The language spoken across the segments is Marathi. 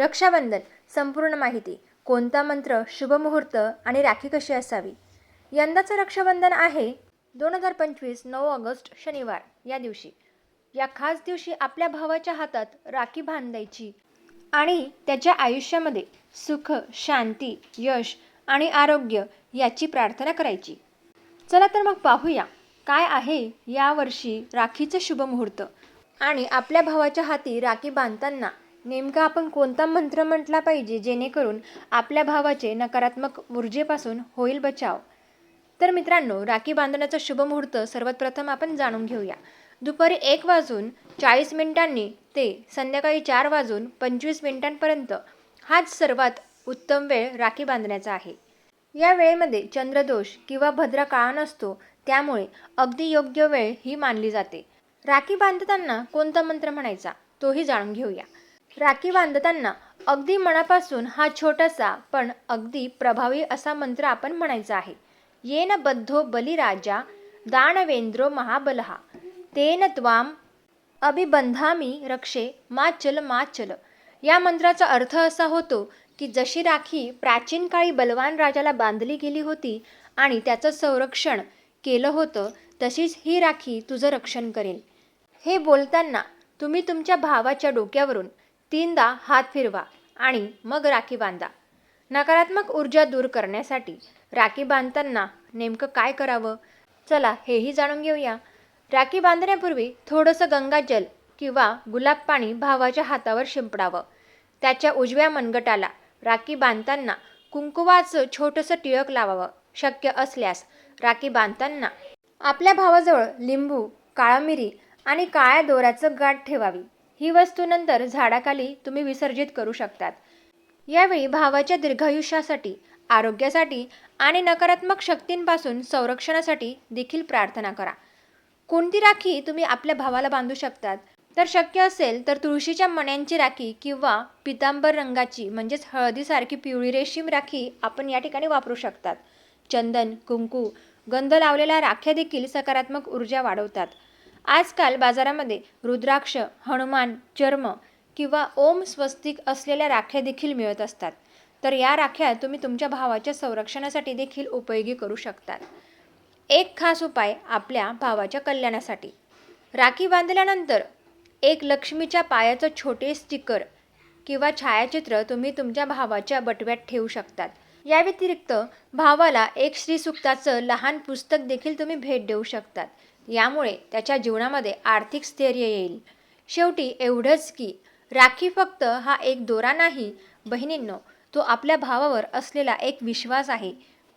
रक्षाबंधन संपूर्ण माहिती. कोणता मंत्र शुभमुहूर्त आणि राखी कशी असावी? यंदाचं रक्षाबंधन आहे दोन हजार पंचवीस नऊ ऑगस्ट शनिवार. या दिवशी. या खास दिवशी आपल्या भावाच्या हातात राखी बांधायची आणि त्याच्या आयुष्यामध्ये सुख शांती यश आणि आरोग्य याची प्रार्थना करायची. चला तर मग पाहूया काय आहे यावर्षी राखीचं शुभमुहूर्त आणि आपल्या भावाच्या हाती राखी बांधताना नेमका आपण कोणता मंत्र म्हटला पाहिजे जेणेकरून आपल्या भावाचे नकारात्मक ऊर्जेपासून होईल बचाव? तर मित्रांनो राखी बांधण्याचा शुभ मुहूर्त सर्वात प्रथम आपण जाणून घेऊया. दुपारी एक वाजून चाळीस मिनिटांनी ते संध्याकाळी चार वाजून पंचवीस मिनिटांपर्यंत हाच सर्वात उत्तम वेळ राखी बांधण्याचा आहे. या वेळेमध्ये चंद्रदोष किंवा भद्रा काळ नसतो त्यामुळे अगदी योग्य वेळ ही मानली जाते. राखी बांधताना कोणता मंत्र म्हणायचा तोही जाणून घेऊया. राखी बांधताना अगदी मनापासून हा छोटासा पण अगदी प्रभावी असा मंत्र आपण म्हणायचा आहे. येन बद्धो बलिराजा दानवेंद्रो महाबलहा. तेन त्वाम अभिबंधामी रक्षे माचल माचल या मंत्राचा अर्थ असा होतो की जशी राखी प्राचीन काळी बलवान राजाला बांधली गेली होती आणि त्याचं संरक्षण केलं होतं तशीच ही राखी तुझं रक्षण करेल. हे बोलताना तुम्ही तुमच्या भावाच्या डोक्यावरून तीनदा हात फिरवा आणि मग राखी बांधा. नकारात्मक ऊर्जा दूर करण्यासाठी राखी बांधताना नेमकं काय करावं? चला हेही जाणून घेऊया. राखी बांधण्यापूर्वी थोडंसं गंगाजल किंवा गुलाब पाणी भावाच्या हातावर शिंपडावं. त्याच्या उजव्या मनगटाला राखी बांधताना कुंकुवाचं छोटंसं टिळक लावावं. शक्य असल्यास राखी बांधताना आपल्या भावाजवळ लिंबू काळा मिरी आणि काळ्या दोऱ्याचं गाठ ठेवावी. ही वस्तू नंतर झाडाखाली तुम्ही विसर्जित करू शकतात. यावेळी भावाच्या दीर्घायुष्यासाठी आरोग्यासाठी आणि नकारात्मक शक्तींपासून संरक्षणासाठी देखील प्रार्थना करा. कोणती राखी तुम्ही आपल्या भावाला बांधू शकतात? तर शक्य असेल तर तुळशीच्या मण्यांची राखी किंवा पितांबर रंगाची म्हणजेच हळदीसारखी पिवळी रेशीम राखी आपण या ठिकाणी वापरू शकतात. चंदन कुंकू गंध लावलेल्या राख्या देखील सकारात्मक ऊर्जा वाढवतात. आजकाल बाजारामध्ये रुद्राक्ष हनुमान चर्म किंवा ओम स्वस्तिक असलेल्या राख्या देखील मिळत असतात. तर या राख्या तुम्ही तुमच्या भावाच्या संरक्षणासाठी देखील उपयोगी करू शकतात. एक खास उपाय आपल्या भावाच्या कल्याणासाठी. राखी बांधल्यानंतर एक लक्ष्मीच्या पायाचं छोटे स्टिकर किंवा छायाचित्र तुम्ही तुमच्या भावाच्या बटव्यात ठेवू शकतात. या व्यतिरिक्त भावाला एक श्रीसुक्ताचं लहान पुस्तक देखील तुम्ही भेट देऊ शकतात. यामुळे त्याच्या जीवनामध्ये आर्थिक स्थैर्य येईल. शेवटी एवढंच की राखी फक्त हा एक दोरा नाही बहिणींनो तो आपल्या भावावर असलेला एक विश्वास आहे.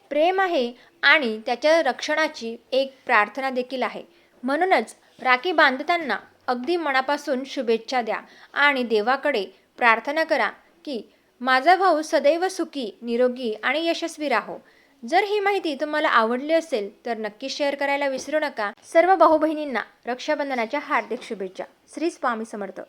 प्रेम आहे आणि त्याच्या रक्षणाची एक प्रार्थना देखील आहे. म्हणूनच राखी बांधताना अगदी मनापासून शुभेच्छा द्या आणि देवाकडे प्रार्थना करा की माझा भाऊ सदैव सुखी निरोगी आणि यशस्वी राहो. जर ही माहिती तुम्हाला आवडली असेल तर नक्की शेअर करायला विसरू नका. सर्व भाऊ बहिणींना रक्षाबंधनाच्या हार्दिक शुभेच्छा. श्री स्वामी समर्थ.